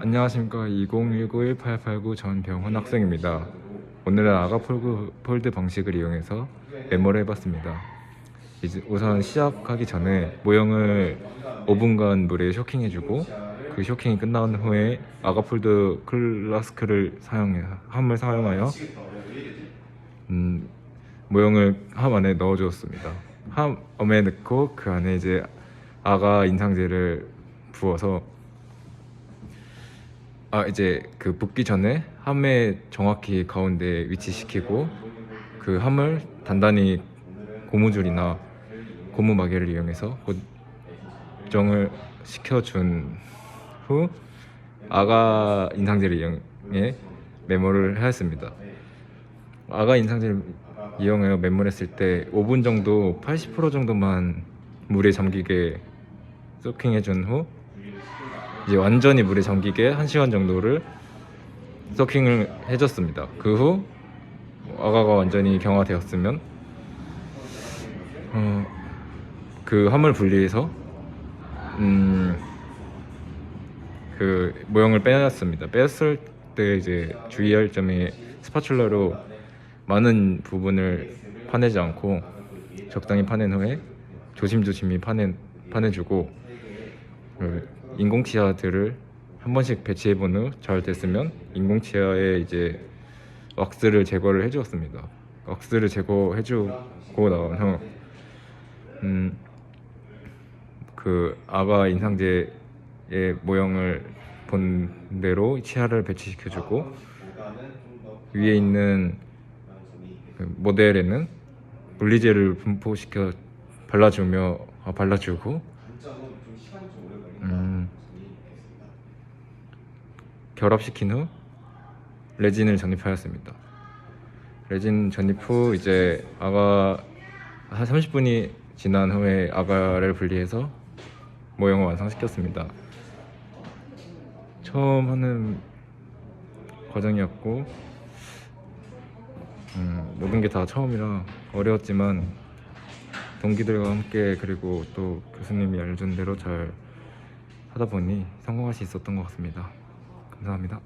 안녕하십니까 2019-1889 전병훈 학생입니다. 오늘은 아가 폴드, 방식을 이용해서 메모를 해봤습니다. 이제 우선 시작하기 전에 모형을 5분간 물에 쇼킹해주고 그 쇼킹이 끝난 후에 아가 폴드 클라스크를 사용해 함을 사용하여 음, 모형을 함 안에 넣어주었습니다. 함에 넣고 그 안에 이제 아가 인상제를 부어서 아 이제 그 붓기 전에 함에 정확히 가운데 위치시키고 그 함을 단단히 고무줄이나 고무 마개를 이용해서 고정을 시켜준 후 아가 인상제를 이용해 메모를 하였습니다. 아가 인상제를 이용하여 메모했을 때 5분 정도 80% 정도만 물에 잠기게 소킹해준 후 이제 완전히 물에 잠기게 1시간 정도를 서킹을 해줬습니다. 그 후 아가가 완전히 경화되었으면 어, 그 함을 분리해서 음, 그 모형을 빼놨습니다. 뺐을 때 이제 주의할 점이 스파츌러로 많은 부분을 파내지 않고 적당히 파낸 후에 조심조심히 파내 파내주고 그 인공 치아들을 한 번씩 배치해 본 후 잘 됐으면 인공 치아에 이제 왁스를 제거를 해주었습니다. 왁스를 제거해주고 후, 음, 그 아가 인상제의 모형을 본 대로 치아를 배치시켜주고 위에 있는 그 모델에는 물리제를 분포시켜 발라주며 아, 발라주고 음, 결합시킨 후 레진을 전입하였습니다. 레진 전입 후 이제 아가 한 30분이 지난 후에 아가를 분리해서 모형을 완성시켰습니다. 처음 하는 과정이었고 음, 모든 게 다 처음이라 어려웠지만 동기들과 함께 그리고 또 교수님이 알려준 대로 잘 하다 보니 성공할 수 있었던 것 같습니다. 감사합니다.